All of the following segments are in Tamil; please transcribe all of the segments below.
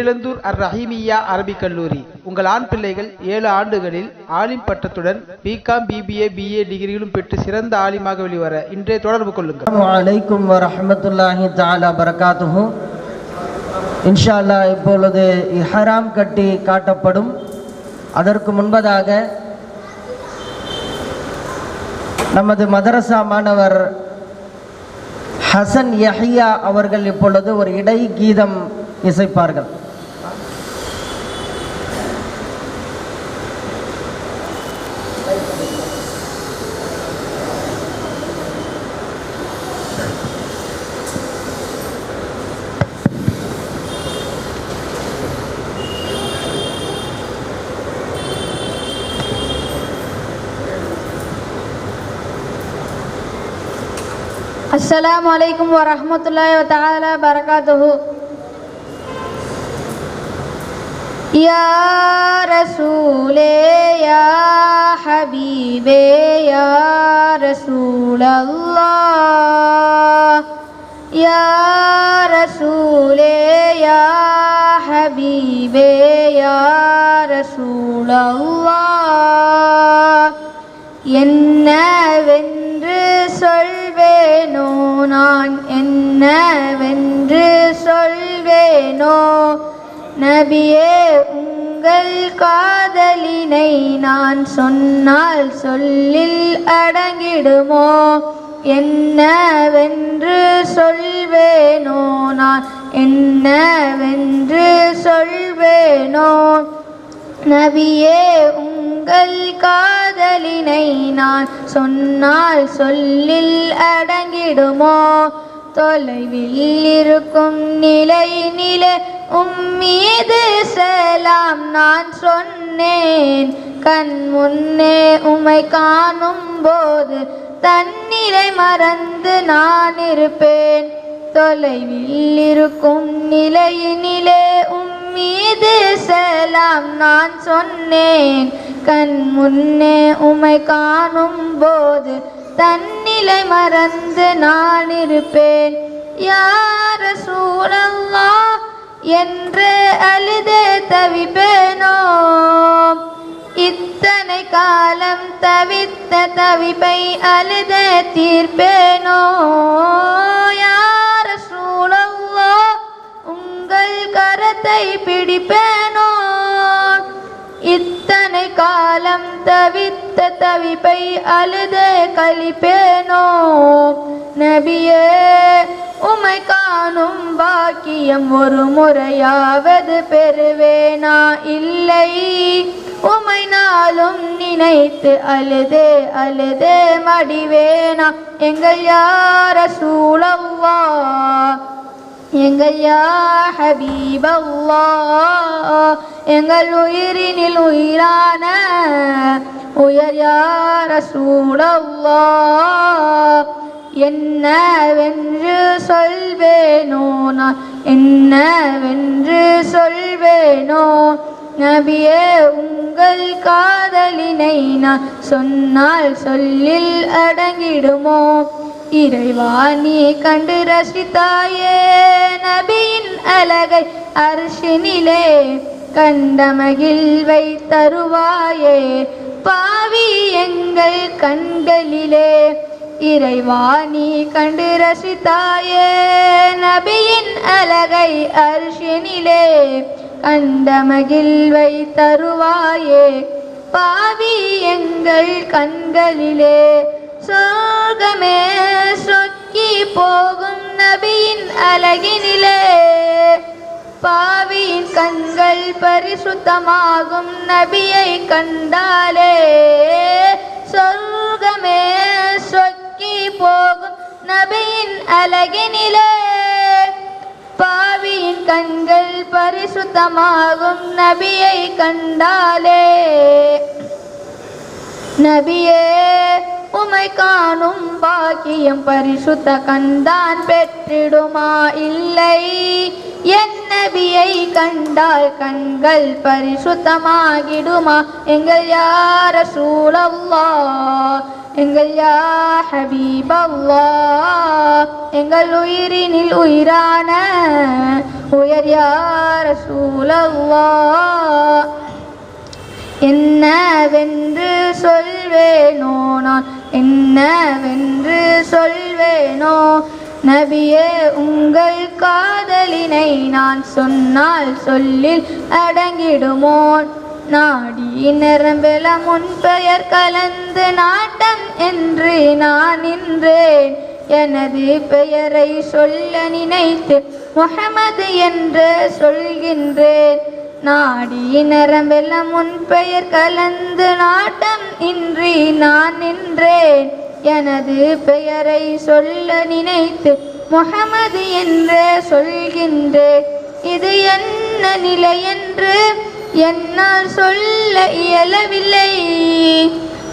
தேரிழந்தூர் அர் ரஹீமியா அரபிக் கல்லூரி. உங்கள் ஆண் பிள்ளைகள் ஏழு ஆண்டுகளில் ஆலிம் பட்டத்துடன் பிகாம் பிபிஏ பிஏ டிகிரிகளும் பெற்று சிறந்த ஆலிமாக வெளிவர இன்றே தொடர்பு கொள்ளுங்கள். அஸ்ஸலாமு அலைக்கும் வரஹ்மத்துல்லாஹி தஆலா இன்ஷா அல்லாஹ் இப்பொழுது இஹராம் கட்டி காட்டப்படும். அதற்கு முன்பதாக நமது மதரசா மாணவர் ஹசன் யஹியா அவர்கள் இப்பொழுது ஒரு இடை கீதம் இசைப்பார்கள். السلام عليكم ورحمة الله تعالى وبركاته. يا رسول يا حبيب يا رسول الله. يا رسول يا حبيب يا رسول الله. என்னவென்று சொல்வேனோ? நபியே உங்கள் காதலினை நான் சொன்னால் சொல்லில் அடங்கிடுமோ? என்னவென்று சொல்வேனோ? நான் என்னவென்று சொல்வேனோ? நபியே உங்கள் காதலினை நான் சொன்னால் சொல்லில் அடங்கிடுமோ? தொலைவில் இருக்கும் நிலை நில உம்மீது செலாம். நான் சொன்னேன் கண் முன்னே உமை காணும் போது தன்னிலை மறந்து நான் இருப்பேன். தொலைவில் இருக்கும் நிலையினிலே உம்மீது செலாம். நான் சொன்னேன் கண் முன்னே உமை காணும் போது தன்னி நிலை மறந்து நான் இருப்பேன். யார சூழல்லா என்று அழுதே தவிப்பேனோ? இத்தனை காலம் தவித்த தவிப்பை அழுதே தீர்ப்பேனோ? யார சூழல்லோ உங்கள் கரத்தை பிடிப்பேனோ? இத்தனை காலம் தவித்த தவிப்பை அழுத கழிப்பேனோ? நபியே உமை காணும் பாக்கியம் ஒரு முறையாவது பெறுவேனா? இல்லை. உமை நாளும் நினைத்து அழுதே அழுதே மடிவேனா? எங்கள் யார சூழவ்வா எங்கள் யா ஹபீபல்லா? எங்கள் உயிரினில் உயிரான உயர் யார என்னவென்று சொல்வேனோ நான்? என்னவென்று சொல்வேனோ? நபியே உங்கள் காதலினை நான் சொன்னால் சொல்லில் அடங்கிடுமோ? இறைவா நீ கண்டு ரசித்தாயே நபியின் அழகை அரிசினிலே கண்ட மகிழ்வை தருவாயே பாவி எங்கள் கண்களிலே இறைவா நீ கண்டு ரசித்தாயே. நபியின் அழகை அர்ஷனிலே கண்ட மகிழ்வை தருவாயே. பாவி எங்கள் கண்களிலே சோகமே சொக்கி போகும் நபியின் அழகினிலே. பாவியின் கண்கள் பரிசுத்தமாகும். நபியை கண்டாலே சொர்க்கமே சொக்கி போகும். நபியின் அழகினிலே பாவியின் கண்கள் பரிசுத்தமாகும். நபியை கண்டாலே நபியே உமை காணும் பாக்கியம் பரிசுத்த கண்தான் பெற்றிடுமா? இல்லை. என் நபியை கண்டால் கண்கள் பரிசுத்தமாகிடுமா? எங்கள் யார சூழல்லா எங்கள் யா ஹபீபல்லா எங்கள் உயிரினில் உயிரான உயர் யார சூழல்லா என்னவென்று சொல்வேனோ நான்? என்னவென்று சொல்வேனோ? நபியே உங்கள் காதலினை நான் சொன்னால் சொல்லில் அடங்கிடுமோ? நாடி நிரம்பெல முன் பெயர் கலந்து நாட்டம் என்று நான் நின்றேன். எனது பெயரை சொல்ல நினைத்து முகமது என்று சொல்கின்றேன். நாடி நரம்பெல்லாம் முன் பெயர் கலந்து நாட்டம் இன்றி நான் நின்றேன். எனது பெயரை சொல்ல நினைத்து முகமது என்று சொல்கின்றேன். இது என்ன நிலை என்று என்னால் சொல்ல இயலவில்லை.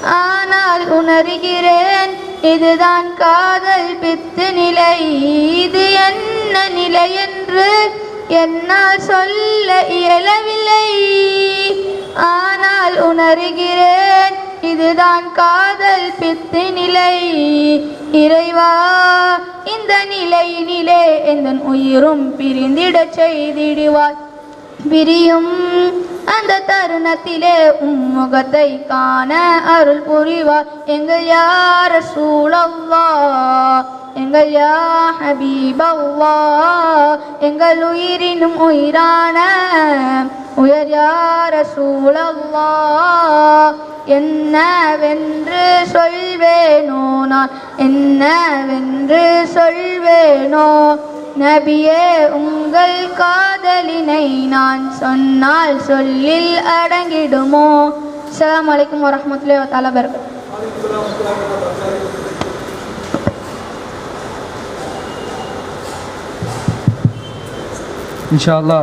ஆனால் உணர்கிறேன் இதுதான் காதல் பித்து நிலை. இது என்ன நிலை என்று என்னால் சொல்ல இயலவில்லை. ஆனால் உணர்கிறேன் இதுதான் காதல் பித்து நிலை. இறைவா இந்த நிலையினிலே எந்தன் உயிரும் பிரிந்திடச் செய்திடுவாய். பிரியும் அந்த தருணத்திலே உம்முகத்தை காண அருள் புரிவார் எங்கள் யார சூழவ்வா எங்கள் யா ஹபீபவ்வா எங்கள் உயிரினும் உயிரான உயர் யார சூழவ்வா என்னவென்று சொல்வேனோ நான்? என்னவென்று சொல்வேனோ? நபியே உங்கள் காதலினை நான் சொன்னால் சொல்லில் அடங்கிடுமோ? அஸ்லாம் வலைக்கம் வரஹ்மத்துல்லாஹி தலைவர் இன்ஷா அல்லா